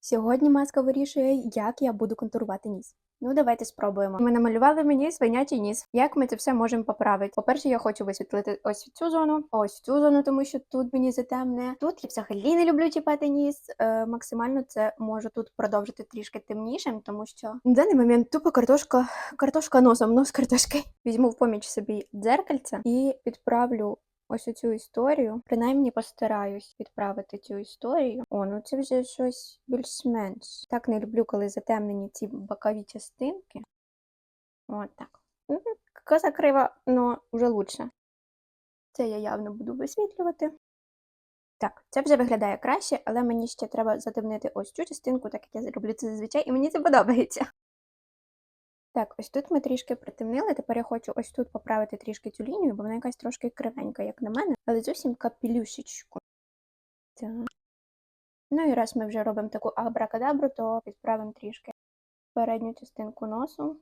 Сьогодні маска вирішує, як я буду контурувати ніс. Ну, давайте спробуємо. Ми намалювали мені свинячий ніс. Як ми це все можемо поправити? По-перше, я хочу висвітлити ось цю зону, ось цю зону, тому що тут мені затемне. Тут я взагалі не люблю чіпати ніс. Е, максимально це можу тут продовжити трішки темнішим, тому що в даний момент тупо картошка, картошка носом, нос картошки. Візьму в поміч собі дзеркальце і підправлю ось цю історію. Принаймні постараюсь підправити цю історію. О, ну це вже щось більш-менш. Так не люблю, коли затемнені ці бокові частинки. От так. Коза крива, но вже лучше. Це я явно буду висвітлювати. Так, це вже виглядає краще, але мені ще треба затемнити ось цю частинку, так як я роблю це зазвичай, і мені це подобається. Так, ось тут ми трішки притемнили. Тепер я хочу ось тут поправити трішки цю лінію, бо вона якась трошки кривенька, як на мене, але зовсім капелюшечку. Так. Ну і раз ми вже робимо таку абракадабру, то підправимо трішки передню частинку носу.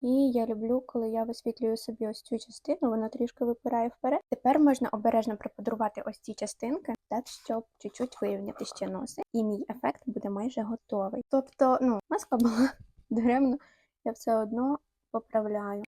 І я люблю, коли я висвітлюю собі ось цю частину, вона трішки випирає вперед. Тепер можна обережно припудрувати ось ці частинки, так щоб чуть-чуть вирівняти ще носи, і мій ефект буде майже готовий. Тобто, ну, маска була даремно, я все одно поправляю.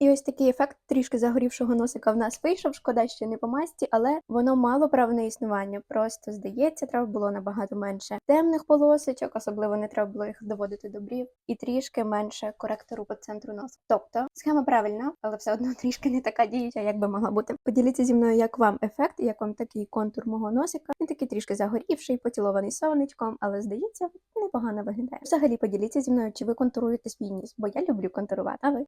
І ось такий ефект трішки загорівшого носика в нас вийшов, шкода, що не по масті, але воно мало права на існування. Просто здається, треба було набагато менше темних полосочок, особливо не треба було їх доводити до брів, і трішки менше коректору по центру носу. Тобто схема правильна, але все одно трішки не така діюча, як би могла бути. Поділіться зі мною, як вам ефект, як вам такий контур мого носика. Він такий трішки загорівший, поцілований сонечком, але здається, непогано виглядає. Взагалі поділіться зі мною, чи ви контуруєте свій ніс, бо я люблю контурувати. А ви?